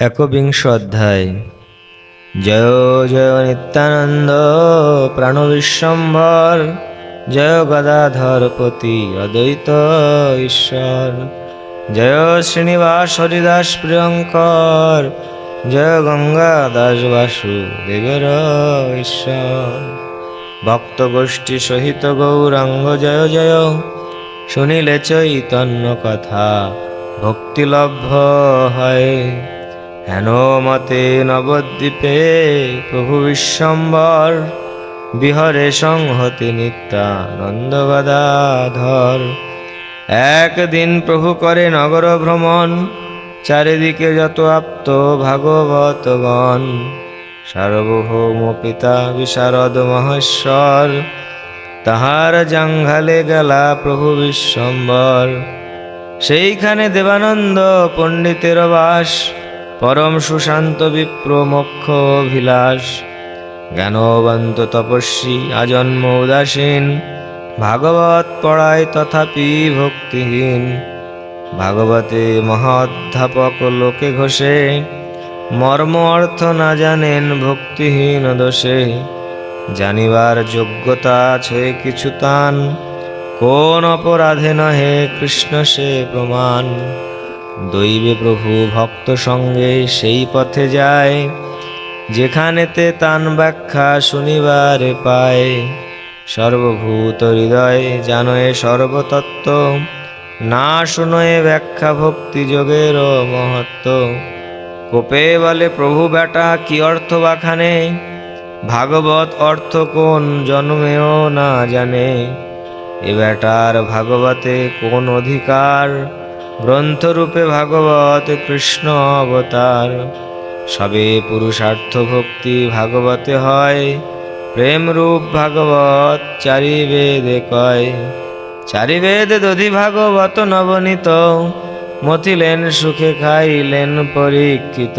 একবিংশ অধ্যায় জয় জয় নিত্যানন্দ প্রাণ বিশ্বম্ভর জয় গদাধর পতি অদ্বৈত ঈশ্বর, জয় শ্রীনিবাস হরিদাস প্রিয়ঙ্কর, জয় গঙ্গা দাস বাসু দেবের ঈশ্বর। ভক্ত গোষ্ঠী সহিত গৌরাঙ্গ, জয় জয়, শুনিলে চৈতন্য কথা, ভক্তিলভ্য হয়। হেন মতে নবদ্বীপে প্রভু বিশ্বম্বর, বিহরে সংহতি নিত্যানন্দ গদাধর। একদিন প্রভু করে নগর ভ্রমণ, চারিদিকে যত আপ্ত ভাগবতগণ সার্বভৌম পিতা বিশারদ মহেশ্বর, তাহার জাঙ্ঘালে গেলা প্রভু বিশ্বম্বর। সেইখানে দেবানন্দ পণ্ডিতের বাস পরম সুশান্ত বিপ্র মোক্ষ অভিলাষ। জ্ঞানবন্ত তপস্বী, আজন্ম উদাসীন। ভাগবত পড়ায় তথাপি ভক্তিহীন। ভাগবতে মহাধ্যাপক লোকে ঘোষে। মর্ম অর্থ না জানেন ভক্তিহীন দোষে। জানিবার যোগ্যতা আছে কিছু তান। কোন অপরাধে নহে কৃষ্ণ সে প্রমাণ। দৈবে প্রভু ভক্ত সঙ্গে সেই পথে যায়, যেখানেতে তান ব্যাখ্যা শুনিবারে পায়। সর্বভূত হৃদয় জানয়ে সর্বতত্ত্ব, না শুনয়ে ব্যাখ্যা ভক্তি যোগের মহত্ব কোপে বলে, প্রভু বেটা কি অর্থ বাখানে? ভাগবত অর্থ কোন জন্মেও না জানে। এ বেটার ভাগবতে কোন অধিকার? গ্রন্থরূপে ভাগবত কৃষ্ণ অবতার। সবে পুরুষার্থ ভক্তি ভাগবতে হয়। প্রেম রূপ ভাগবত চারি বেদে কয়। চারি বেদ দধি ভাগবত নবনীত। মতিলেন সুখে খাইলেন পরীক্ষিত।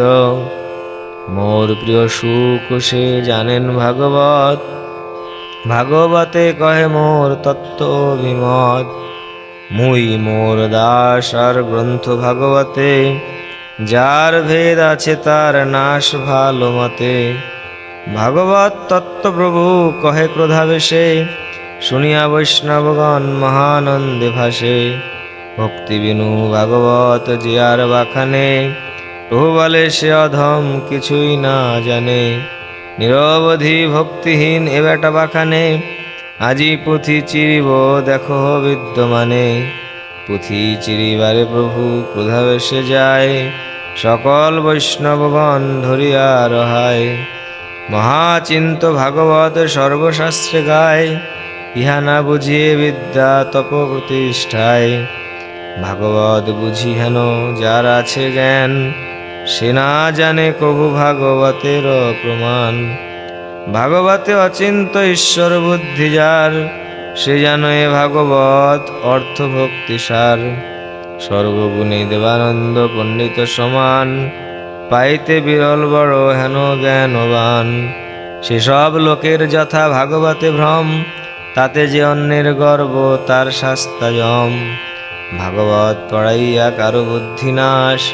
মোর প্রিয় সুখ সে জানেন ভাগবত। ভাগবতে কহে মোর তত্ত্ব বিমত। মুই মোর দাস আর গ্রন্থ ভাগবতে, যার ভেদ আছে তার নাশ ভালো মতে। ভাগবত তত্ত্ব প্রভু কহে ক্রোধাবেশে, শুনিয়া বৈষ্ণবগণ মহানন্দে ভাসে। ভক্তি বিনু ভাগবত আর বাখানে, প্রভু বলে সে অধম কিছুই না জানে। নিরবধি ভক্তিহীন এ বেটা বাখানে আজি পুঁথি চিরিব, দেখো বিদ্যমানে। পুঁথি চিরিবারে প্রভু ক্রোধাবেশে যায় সকল বৈষ্ণবগণ ধরিয়া রহায়। মহাচিন্ত ভাগবত সর্বশাস্ত্রে গায়, ইহা না বুঝিয়ে বিদ্যা তপ প্রতিষ্ঠায় ভাগবত বুঝি হেন, যার আছে জ্ঞান, সে না জানে কবু ভাগবতের প্রমাণ। ভাগবতে অচিন্ত ঈশ্বর বুদ্ধি যার, সে যেন এ ভাগবত অর্থ ভক্তি সার। সর্বগুণে দেবানন্দ পণ্ডিত সমান, পাইতে বিরল বড় হেন জ্ঞানবান। সেসব লোকের যথা ভাগবতে ভ্রম, তাতে যে অন্যের গর্ব তার শাস্তা জম। ভাগবত পড়াইয়া কারও বুদ্ধি নাশ,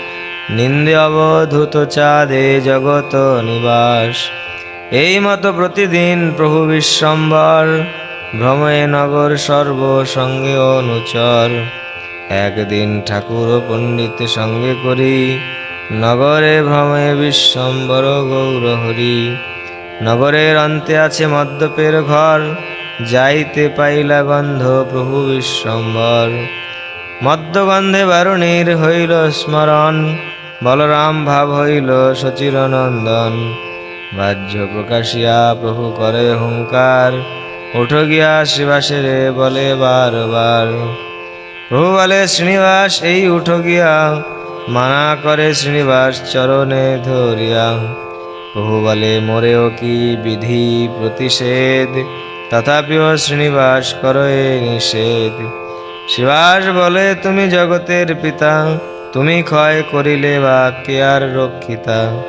নিন্দে অবধূত চাঁদে জগত নিবাস। এই মতো প্রতিদিন প্রভু বিশ্বম্বর ভ্রমে নগর সর্ব সঙ্গে অনুচর। একদিন ঠাকুর ও পণ্ডিত সঙ্গে করি, নগরে ভ্রমে বিশ্বম্বর গৌর হরি নগরের অন্তে আছে মদ্যপের ঘর, যাইতে পাইলা গন্ধ প্রভু বিশ্বম্বর। মদ্যগন্ধে বারুণীর হইল স্মরণ, বলরাম ভাব হইল সচিরনন্দন। বাহ্য প্রকাশিয়া প্রভু করে হুঙ্কার। উঠো গিয়া শিবাসেরে বলে বারবার। প্রভু বলে, শ্রীনিবাস, এই উঠো গিয়া। মানা করে শ্রীনিবাস চরণে ধরিয়া। প্রভু বলে, মোরেও কি বিধি প্রতিষেধ? তথাপিও শ্রীনিবাস করয়ে নিষেধ। শিবাস বলে, তুমি জগতের পিতা, তুমি ক্ষয় করিলে বা কে আর রক্ষিতা?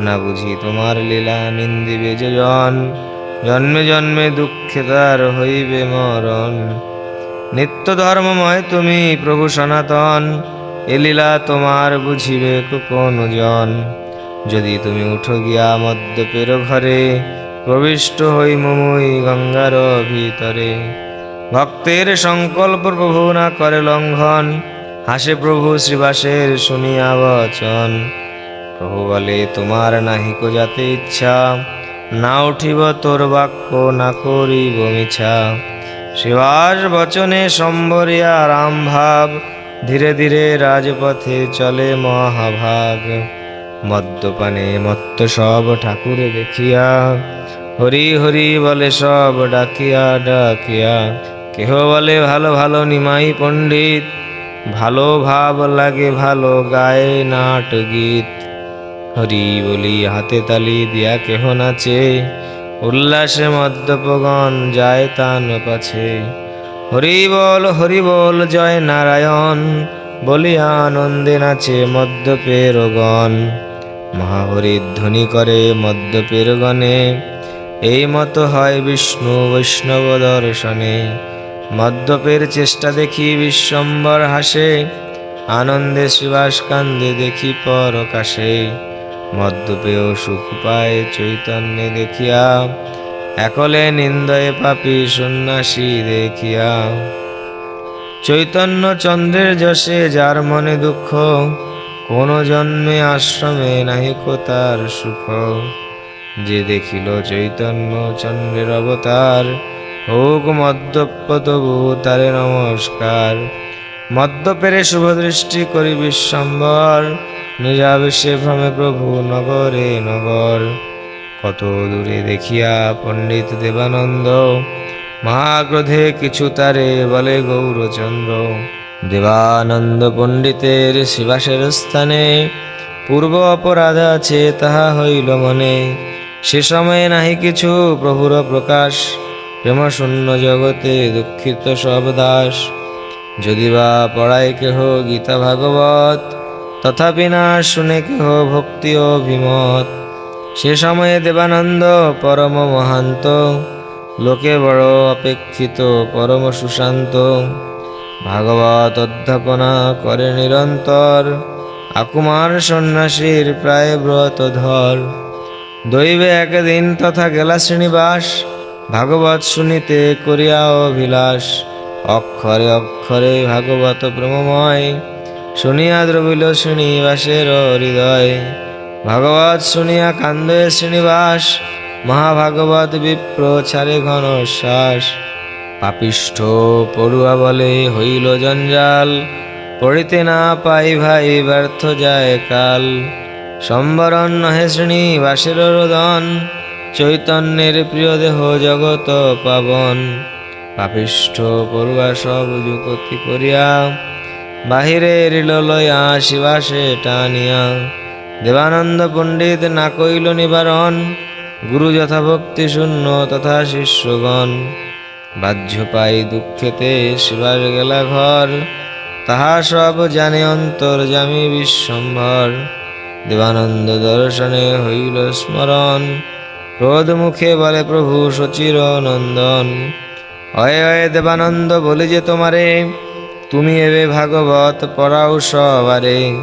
না বুঝি তোমার লীলা নিন্দিবে যে জন জন্মে জন্মে দুঃখে তার হইবে মরণ। নিত্য ধর্মময় তুমি প্রভু সনাতন, এ লীলা তোমার বুঝিবে কোন জন। যদি তুমি উঠো গিয়া মদ্যপের ঘরে, প্রবিষ্ট হই মুমুই গঙ্গার ভিতরে। ভক্তের সংকল্প প্রভু না করে লঙ্ঘন, হাসে প্রভু শ্রীবাসের শুনিয়া বচন। প্রভু বলে, তোমার নাহিক যাতে ইচ্ছা। না উঠিব তোর বাক্য, না করিব মিছা। শিবাস বচনে সম্বরিয়া রাম ভাব ধীরে ধীরে রাজপথে চলে মহাভাগ। মদ্যপানে মত্ত সব ঠাকুর দেখিয়া, হরি হরি বলে সব ডাকিয়া ডাকিয়া। কেহ বলে, ভালো ভালো নিমাই পণ্ডিত। ভালো ভাব লাগে, ভালো গায়ে নাট গীত। হরি বলি হাতে তালি দিয়া কেহ নাচে। উল্লাসে মদ্যপগণ যায় তান পাছে। হরি বল হরি বল, জয় নারায়ণ বলিয়া আনন্দে নাচে মদ্যপের গণ মহাহরির ধ্বনি করে মদ্যপের গণে এই মতো হয় বিষ্ণু বৈষ্ণব দর্শনে। মদ্যপের চেষ্টা দেখি বিশ্বম্বর হাসে। আনন্দে শিবাস কান্দে দেখি পরকাশে। মদ্যপেয় সুখ পায় চৈতন্যে দেখিয়া। একলে নিন্দয়ে পাপি সন্ন্যাসী দেখিয়া। চৈতন্য চন্দ্রের যশে যার মনে দুঃখ, কোন জন্মে আশ্রমে নাহিক তার সুখ। যে দেখিল চৈতন্য চন্দ্রের অবতার, হোক মদ্যপ তবু তারে নমস্কার। মদ্যপেরে শুভ দৃষ্টি করি বিশ্বম্বর নিজাবেশে ভ্রমে প্রভু নগরে নগর। কত দূরে দেখিয়া পণ্ডিত দেবানন্দ, মহাক্রোধে কিছু তারে বলে গৌরচন্দ্র। দেবানন্দ পণ্ডিতের শিবাসের স্থানে পূর্ব অপরাধ আছে তাহা হইল মনে। সে সময়ে নাহি কিছু প্রভুর প্রকাশ প্রেম শূন্য জগতে দুঃখিত সব দাস। যদি বা পড়ায় কেহ গীতা ভাগবত তথাপি না শুনে কেহ ভক্তি অভিমত। সে সময়ে দেবানন্দ পরম মহান্ত, লোকে বড় অপেক্ষিত, পরম সুশান্ত। ভাগবত অধ্যাপনা করে নিরন্তর, আকুমার সন্ন্যাসীর প্রায় ব্রত ধর। দৈবে একদিন তথা গেলা শ্রীনিবাস, ভাগবত শুনিতে করিয়া অভিলাষ। অক্ষরে অক্ষরে ভাগবত প্রেমময় শুনিয়া দ্রবিল শ্রীনিবাসের হৃদয়। ভাগবত শুনিয়া কান্দে শ্রীনিবাস, মহাভাগবত বিপ্র ছাড়ে ঘন শ্বাস। পাপিষ্ঠ পড়ুয়া বলে হইল জঞ্জাল, পড়িতে না পাই ভাই ব্যর্থ যায় কাল। সম্বরণ নহে শ্রীনিবাসের রোদন, চৈতন্যের প্রিয় দেহ জগত পাবন। পাপিষ্ঠ পড়ুয়া সব যুগতি করিয়া বাহিরে রিল লয়া শিবাসে টানিয়া দেবানন্দ পণ্ডিত না কইল নিবারণ, গুরু যথাভক্তি শূন্য তথা শিষ্যগণ। বাহ্য পাই দুঃখেতে শিবার গেলা ঘর, তাহা সব জানে অন্তর জামি বিশ্বম্ভর। দেবানন্দ দর্শনে হইল স্মরণ, ক্রোধ মুখে বলে প্রভু সচির নন্দন অয়ে অয়ে দেবানন্দ বলি যে তোমারে তুমি এবে ভাগবত পড়াও সবারে।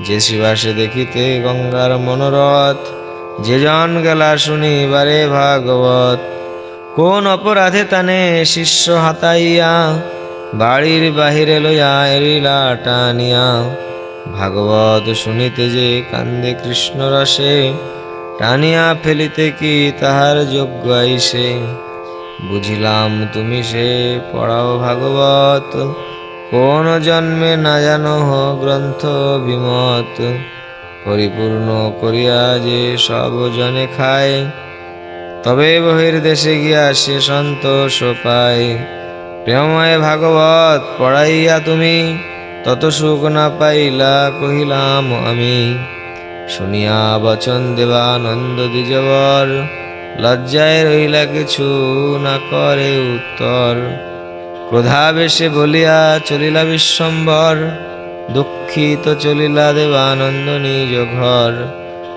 যে শিবাসে দেখিতে গঙ্গার মনোরথ, যে জন গেলা শুনিবারে ভাগবত। কোন অপরাধে তানে শিষ্য হাতাইয়া, বাড়ির বাহিরে লইয়া এরিলা টানিয়া। ভাগবত শুনিতে যে কান্দে কৃষ্ণ রসে, টানিয়া ফেলিতে কি তাহার যোগ্য আইসে? বুঝিলাম তুমি সে পড়াও ভাগবত। কোন জন্মে না জানো গ্রন্থ বিমত। পরিপূর্ণ করিয়া যে সব জনে খায়, তবে বহির দেশে গিয়া সে সন্তোষ পায়। প্রেমময় ভাগবত, পড়াইয়া তুমি, তত সুখ না পাইলা কহিলাম আমি। শুনিয়া বচন দেবানন্দ দ্বিজবর, লজ্জায় রহিলা কিছু না করে উত্তর। ক্রোধাবেশে বলিয়া চলিলা বিশ্বম্বর, দুঃখিত চলিলা দেবানন্দ নিজ ঘর।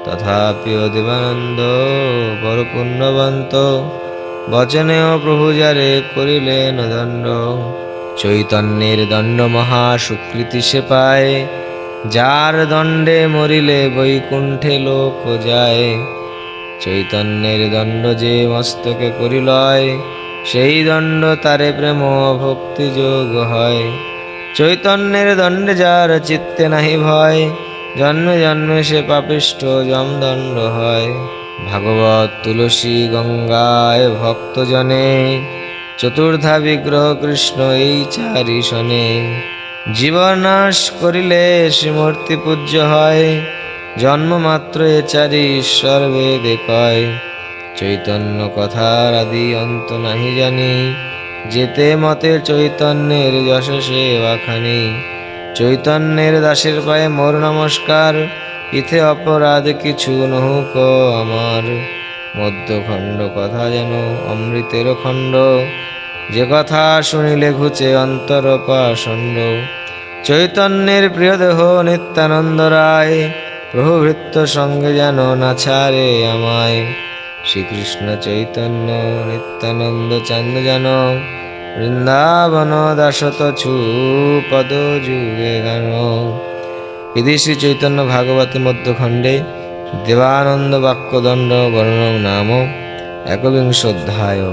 তথাপিও দেবানন্দ বড় পুণ্যবন্ত, বচনেও প্রভু যারে করিলেন দণ্ড। চৈতন্যের দণ্ড মহা সুকৃতি সে পায়, যার দণ্ডে মরিলে বৈকুণ্ঠে লোক যায়। চৈতন্যের দণ্ড যে মস্তকে করিলয় সেই দণ্ড তারে প্রেম ভক্তি যোগ হয়। চৈতন্যের দণ্ডে যার চিত্তে নাহি ভয়, জন্মে জন্মে সে পাপিষ্ঠ জমদণ্ড হয়। ভাগবত তুলসী গঙ্গায় ভক্তজনে, চতুর্ধা বিগ্রহ কৃষ্ণ এই চারি শনে। জীবনাশ করিলে শ্রীমূর্তি পূজ্য হয়, জন্মমাত্র এ চারি ঈশ্বর বেদে কয়। চৈতন্য কথার আদি অন্ত নাহি জানি, যেতে মতে চৈতন্যের যশসে বাখানি চৈতন্যের দাসের পায়ে মোর নমস্কার, ইথে অপরাধ কিছু নহুক আমার। মধ্যখণ্ড কথা যেন অমৃতের খণ্ড, যে কথা শুনিলে ঘুচে অন্তর পাষণ্ড। চৈতন্যের প্রিয় দেহ নিত্যানন্দ রায় প্রভুভৃত্য সঙ্গে যেন না ছাড়ে আমায়। শ্রীকৃষ্ণ চৈতন্য নিত্যানন্দ চন্দ জন বৃন্দাবন দাসত ছুপদ যুগে গান এদি শ্রী চৈতন্য ভাগবতী মধ্যখণ্ডে দেবানন্দ বাক্যদণ্ড বর্ণ নাম একবিংশোধ্যায়।